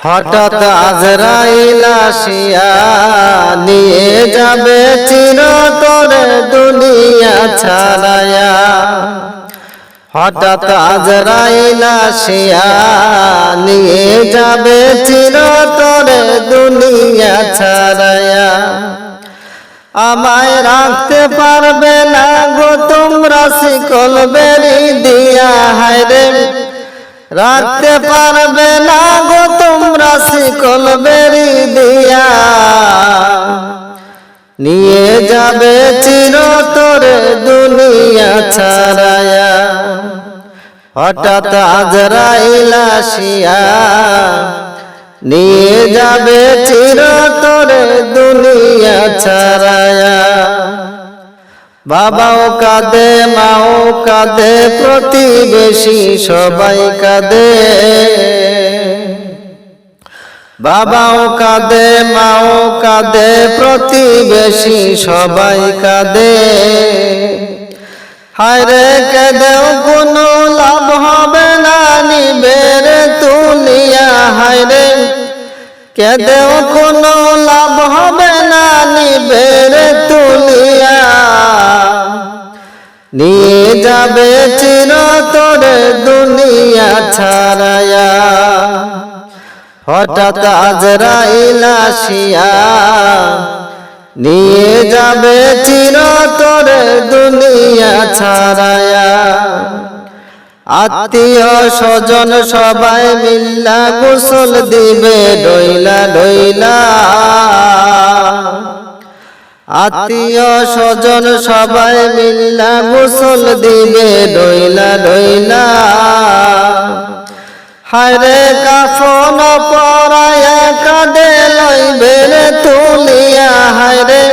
হঠাৎ আজরাইল আসিয়া নিয়ে যাবে চিরতরে দুনিয়া ছাড়ায়া হঠাৎ আজরাইল আসিয়া নিয়ে যাবে চিরতরে দুনিয়া ছাড়ায়া আমায় রাখতে পারবে না গো তোমরা শিকল বেরি দিয়া হায়রে রাখতে পারবে না গো তোমরা শিকল বেরি দিয়া। নিয়ে যাবে চিরতরে দুনিয়া ছাড়ায়া। হঠাৎ আজরাইল শিয়া নিয়ে যাবে চিরতরে দুনিয়া ছাড়ায়া। বাবাও কাঁদে, মাও কাঁদে, প্রতিবেশী সবাই কাঁদে। বাবাও কাঁদে, মাও কাঁদে, প্রতিবেশী সবাই কাঁদে। হায়রে কেঁদেও কোনো লাভ হবে না নিবের তুলিয়া হায়রে। কেঁদেও কোনো লাভ হবে না নিবের নিয়ে যাবে চিরতরে দুনিয়া ছাড়ায়া। হঠাৎ আজরাইল আসিয়া নিয়ে যাবে চিরতরে দুনিয়া ছাড়ায়া। আত্মীয় স্বজন সবাই মিল্লা গোসল দিবে, ডইলা ডইলা। আত্মীয় স্বজন সবাই মিল্লা গোসল দিবে ডইলা ডইলা হায়রে কাফন পরায়া কাঁদে লইবে রে তুলিয়া, হায়রে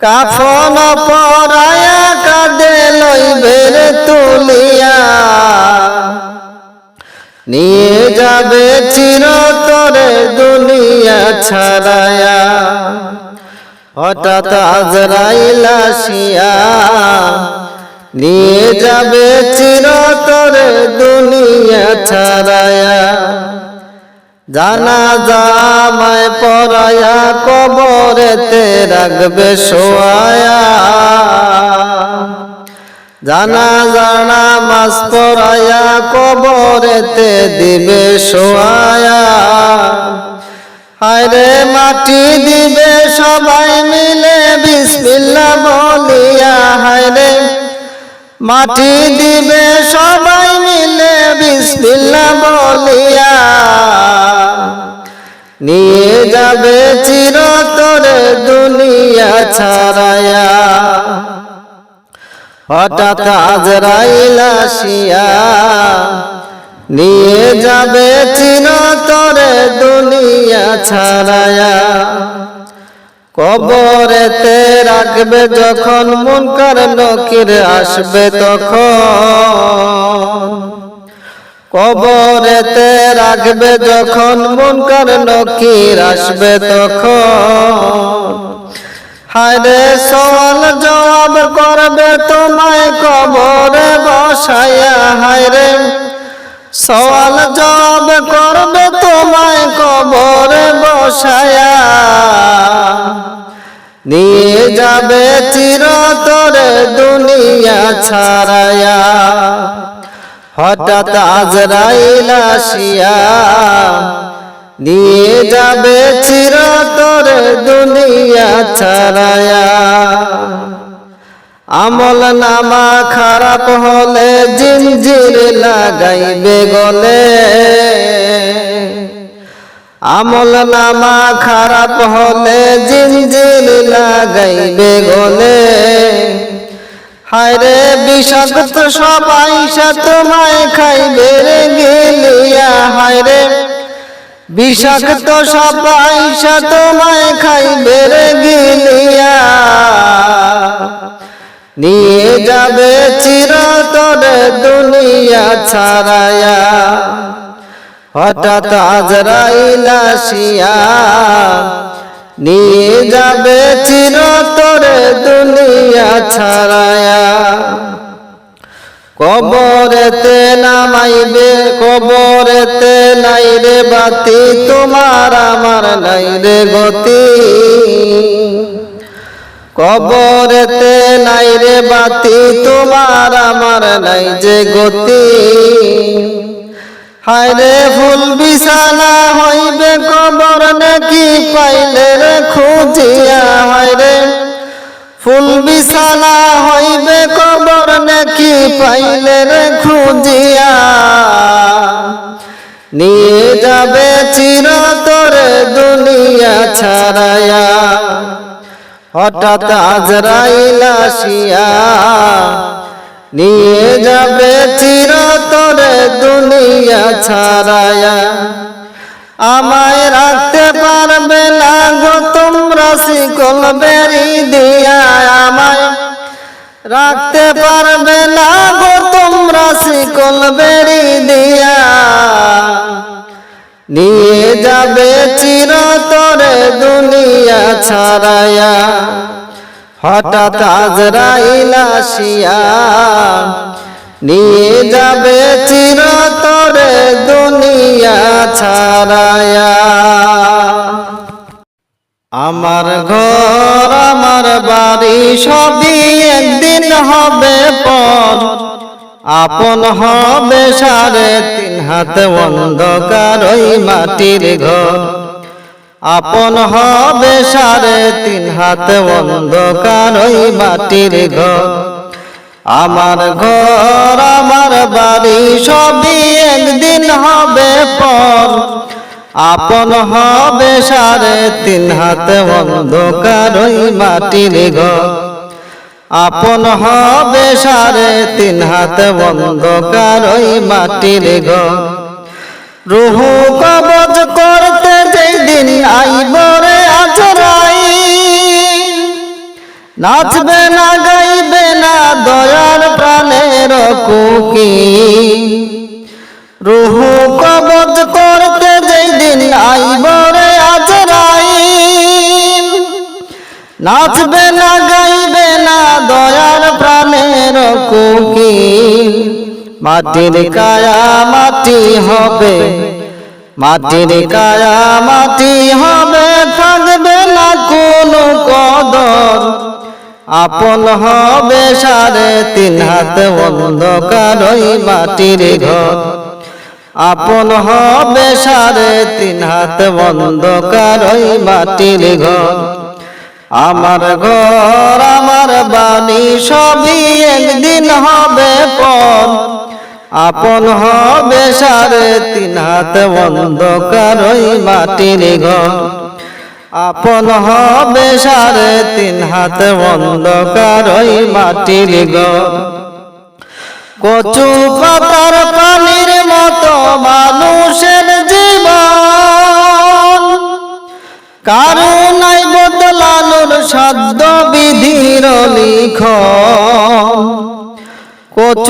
কাফন পরায়া কাঁদে লইবে রে তুলিয়া। নিয়ে যাবে চিরতরে দুনিয়া ছাড়ায়া। হঠাৎ আজরাইল আসিয়া নিয়ে যাবে চিরতরে দুনিয়া ছাড়ায়া। জানা জামায় পরায়া কবরেতে রাখবে শোয়ায়া। জানা জানা মাস পরায়া কবরেতে দিবে শোয়ায়া। হায়রে মাটি দিবে সবাই মিলে বিসমিল্লা বলিয়া হায়রে মাটি দিবে সবাই মিলে বিসমিল্লা বলিয়া নিয়ে যাবে চিরতরে দুনিয়া ছাড়ায়া। হঠাৎ আজরাইল আসিয়া নিয়ে যাবে চিরতরে দুনিয়া ছাড়ায়া। কবরেতে রাখবে যখন মুনকার নকির আসবে তখন। কবরেতে রাখবে যখন মুনকার নকির আসবে তখন। হায়রে সওয়াল জবাব করবে তোমায় কবরে বসায়া, হায়রে সওয়াল জবাব করবে তোমায় কবরে বসায়া। নিয়ে যাবে চিরতরে দুনিয়া ছাড়ায়া। হঠাৎ আজরাইল আসিয়া, নিয়ে যাবে চিরতরে দুনিয়া ছাড়ায়া। আমল নামা খারাপ হলে জিঞ্জির লাগাইবে গলে। আমল নামা খারাপ হলে জিঞ্জির লাগাইবে গলে। হায়রে বিষাক্ত সবাই তোমায় খাইবে রে গেলিয়া, হায়রে বিষাক্ত সবাই তোমায় খাইবে রে গিলিয়া। নিয়ে যাবে চিরতরে দুনিয়া ছাড়ায়া। হঠাৎ আজরাইল আসিয়া নিয়ে যাবে চিরতরে দুনিয়া ছাড়ায়া। কবরেতে নামাইবে, কবরেতে নাই রে বাতি, তোমার আমার নাই রে গতি। কবরেতে নাই রে বাতি, তোমার আমার নাই যে গতি। হায় রে ফুল বিছানা হইবে কবর নাকি, পাইলে রে খুঁজিয়া, হায় রে। ফুল বিছানা হইবে কবর নাকি, পাইলে রে খুঁজিয়া। নিয়ে যাবে চিরতরে দুনিয়া ছাড়ায়া। হঠাৎ আজরাইল আসিয়া নিয়ে যাবে চিরতরে দুনিয়া ছাড়ায়া। আমায় রাখতে পারবে না গো তোমরা শিকল বেরি দিয়া। আমায় রাখতে পারবে না গো তোমরা শিকল বেরি দিয়া। নিয়ে যাবে চিরতরে দুনিয়া ছাড়ায়া হঠাৎ আজরাইল আসিয়া নিয়ে যাবে চিরতরে দুনিয়া ছাড়ায়া। আমার ঘর, আমার বাড়ি সবই একদিন হবে পর। আপন হবে সাড়ে তিন হাত অন্ধকার ওই মাটির ঘর। আপন হবে সাড়ে তিন হাত অন্ধকার ওই মাটির ঘর। আমার ঘর, আমার বাড়ি সবই একদিন হবে পর। আপন হবে সাড়ে তিন হাত অন্ধকার ওই মাটির ঘর। আপন হবে সাড়ে তিন হাত অন্ধকার ওই মাটির ঘর। রুহু কবজ করতে যেই দিন আইবরে আচরাই নাচবে না, গাইবে না দয়ার প্রাণের কুকি। রুহু কবজ করতে যেই দিন আইবরে আজরাই নাচবে না, গাইবে না দয়ার প্রাণের কুকি। মাটির কায়া মাটি হবে মাটির কায়া মাটি হবে, থাকবে না কোনো কদর। আপন হবে সাড়ে তিন হাত অন্ধকার ওই মাটির ঘর। আপন হবে সাড়ে তিন হাত অন্ধকার ওই মাটির ঘর। আমার ঘর, আমার বাণী সবই একদিন হবে পর। আপন হবে সাড়ে তিন হাত অন্ধকার ওই মাটির ঘর। আপন হবে সাড়ে তিন হাত অন্ধকার ওই মাটির ঘর। কচু পাতার পানির মতো মানুষের জীবন। কারণাই বদলানোর সাধ্য বিধির লিখন। কচু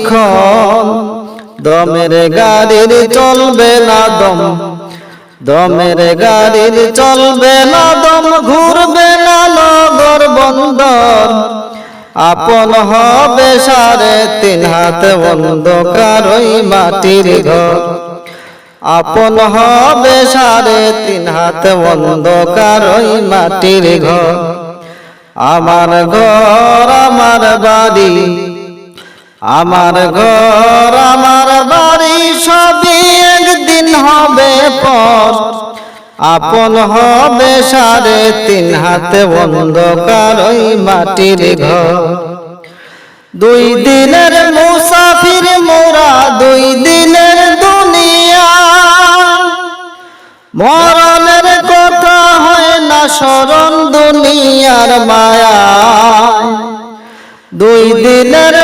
লিখন দমের গাড়ির চলবে না দম। দমের গাড়ির চলবে না দম। ঘুরবে না নগর বন্দর। আপন হবে সাড়ে তিন হাত অন্ধকার ওই মাটির ঘর। আপন হবে সাড়ে তিন হাত অন্ধকার ওই মাটির ঘর। আমার ঘর, আমার বাড়ি আমার ঘর আমার বাড়ি সবই একদিন হবে পর। আপন হবে সাড়ে তিন হাতে অন্ধকার ওই মাটির ঘর। দুই দিনের মুসাফির মোরা দুই দিনের দুনিয়া। মরণের কথা হয় না স্মরণ দুনিয়ার মায়া। দুই দিনের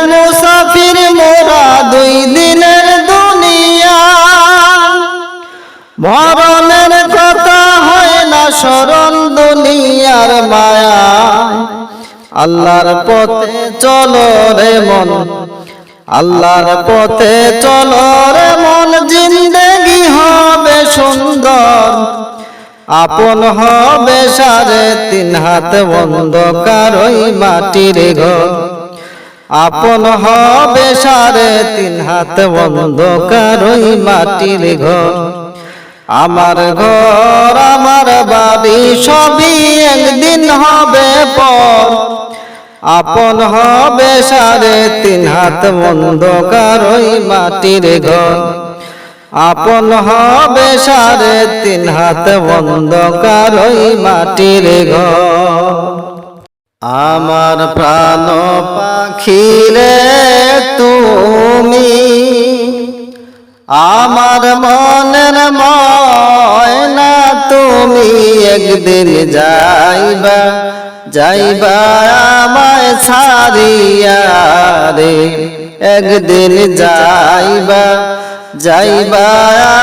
মুসাফির মোরা দুই দিনের দুনিয়া। মরণের কথা হয় না স্মরণ দুনিয়ার মায়া আল্লাহর পথে চলো রে মন। আল্লাহর পথে চলো রে মন। জিন্দেগি হবে সুন্দর। আপন হবে সাড়ে তিন হাত অন্ধকার ওই মাটির ঘর। আপন হবে সাড়ে তিন হাত অন্ধকার ওই মাটির ঘর। আমার ঘর, আমার বাড়ি সবই একদিন হবে পর। আপন হবে সাড়ে তিন হাত অন্ধকার ওই মাটির ঘর। আপন হবে সাড়ে তিন হাত অন্ধকার ওই মাটির ঘর। আমার প্রাণ পাখিরে তুমি, আমার মনের ময়না তুমি একদিন যাইবা যাইবা আমায় ছাড়িয়া রে। একদিন যাইবা যাইবা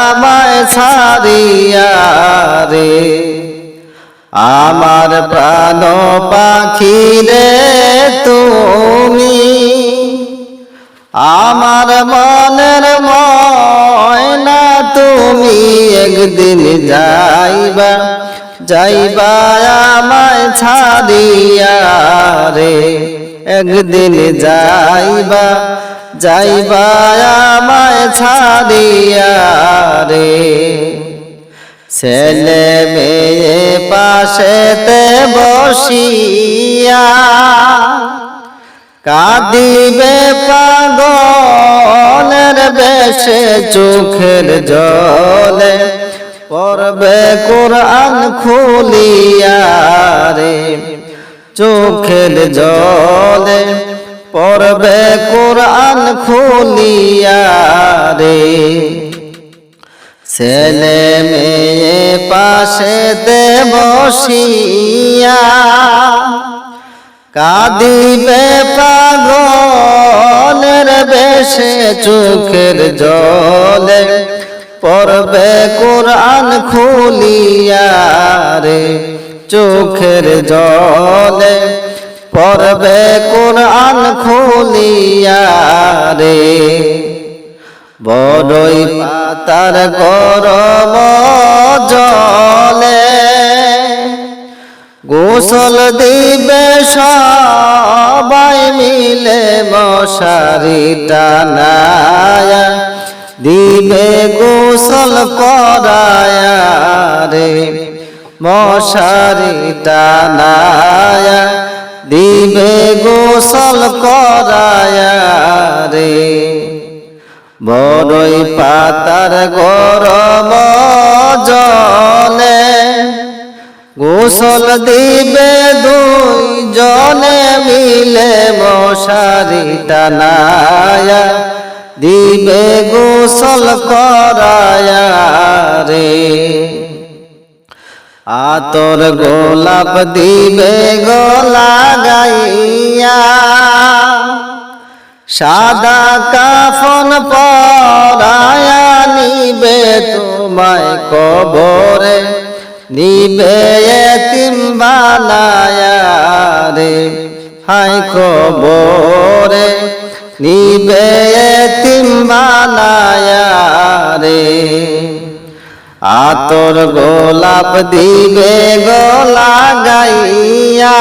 আমায় ছাড়িয়া রে। আমার প্রাণ পাখি রে তুমি, আমার মনের ময়না তুমি একদিন যাইবা যাইবা আমায় ছাড়িয়া রে। একদিন যাইবা যাইবা আমায় ছাড়িয়া রে। ছেলে মেয়ে পাশেতে বসিয়া কাঁদিবে পাগলের বেশে চোখের জলে, পড়বে কোরআন খুলিয়া রে। চোখের জলে, পড়বে কোরআন খুলিয়া রে। ছেলে মেয়ে পাশে দে বসিয়া কাঁদিবে পাগলের বেশে চোখের জলে, পড়বে কোরআন খুলিয়া রে চোখের জলে, পড়বে কোরআন খুলিয়া রে। বড়ই পাতার গরম জলে গোসল দিবে সবাই মিলে মশারি টানায়া, দিবে গোসল করায়া রে মশারি টানায়া, দিবে গোসল করায়া রে বড়ই পাতার গরম জলে, গোসল দিবে দুই জনে মিলে মশারি টানায়া, দিবে গোসল করায়া রে। আতর গোলাপ দিবে গোলা গাইয়া সাদা কাফন পরায়া নিবে তোমায় কবরে, নিবে এতিম বানায়া রে হাই কবরে, নিবে এতিম বানায়া রে। আতর গোলাপ দিবে গোলা গাইয়া।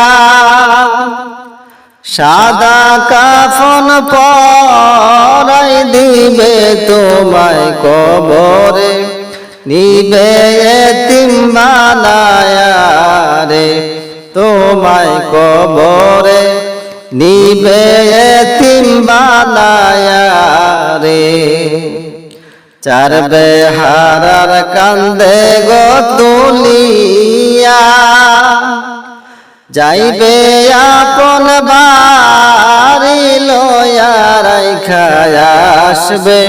সাদা কাফন পরাই দিবে তোমায় কবরে, নিবে এতিম বানায়া রে তোমায় কবরে, নিবে এতিম বানায়া রে চার বেহারার কান্দে গো তুলিয়া যাইবে আপন বাড়ি লয়ারাই খায় আসবে।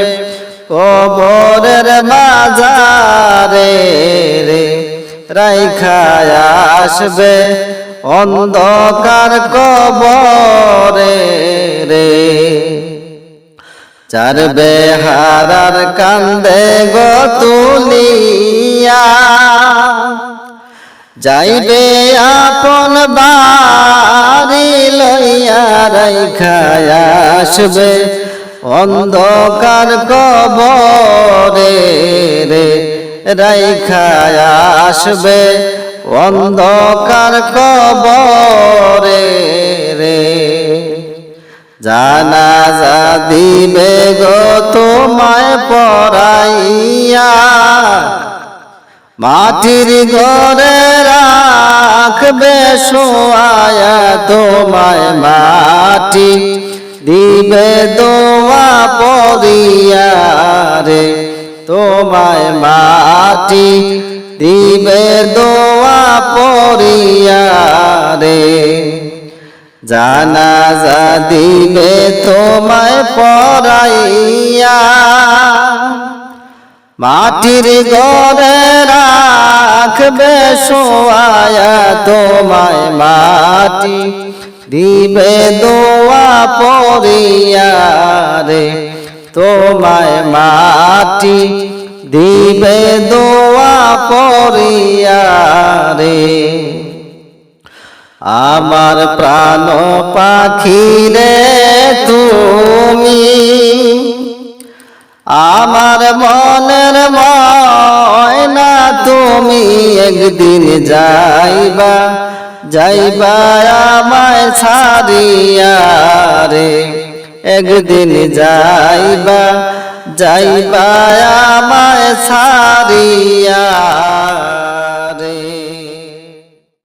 কবরের বাজারে রে রাইখায় আসবে। অন্ধকার কবরে রে চার বেহারার কান্দে গো তুলিয়া। যাইবে আপন বাড়ি লইয়া রাইখায় আসবে। অন্ধকার কবরে রে রাইখায় আসবে। অন্ধকার কবরে রে জানাজা দিবে গো তোমায় পড়াইয়া মাটির ঘরে রাখবে শোয়ায়া তোমায় মাটি। দিবে দোয়া পড়িয়া রে তোমায় মাটি। দিবে দোয়া পড়িয়া রে জানাজা দিবে তোমায় পড়াইয়া মাটির ঘরে রাখবে শোয়ায়া তোমায় মাটি, দিবে দোয়া পড়িয়া রে তোমায় মাটি, দিবে দোয়া পড়িয়া রে। আমার প্রাণ পাখিরে তুমি আমার মনের ময়না তুমি একদিন যাইবা যাইবা আমায় ছাড়িয়া রে। একদিন যাইবা যাইবা আমায় ছাড়িয়া